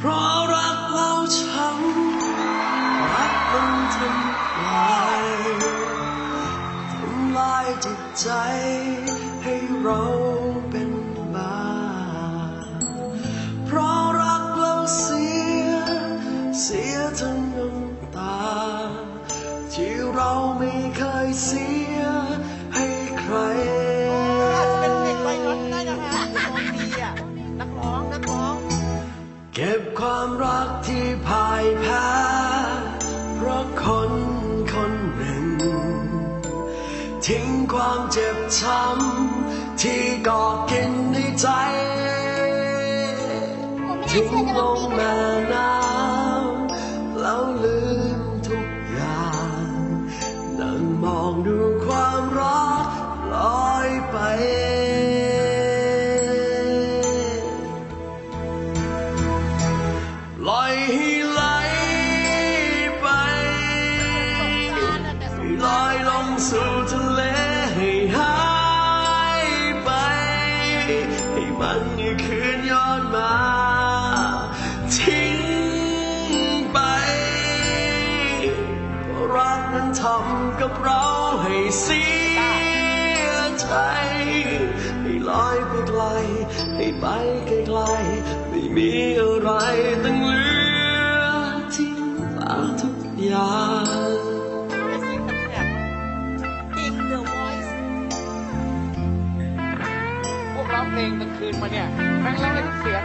เพราะรักเราช้ำรักมันทำลายทำลายจิตใจให้เรา ทิ้งความเจ็บช้ำที่กอดกินในใจ ทิ้งลงแม่น้ำแล้วลืมทุกอย่าง นั่งมองดูความรักลอยไปลอยไปลอยลงสู่ทะเล เสียใจให้ลอยไปไกลให้ไปไกลไม่มีอะไรตั้งเหลือทิ้งฝากทุกอย่างพวกร้องเพลงกลางคืนมาเนี่ยแม่งร้องได้ทุกเสียง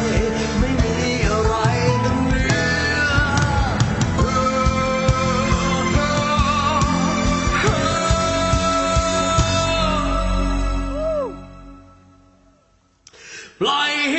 Fly,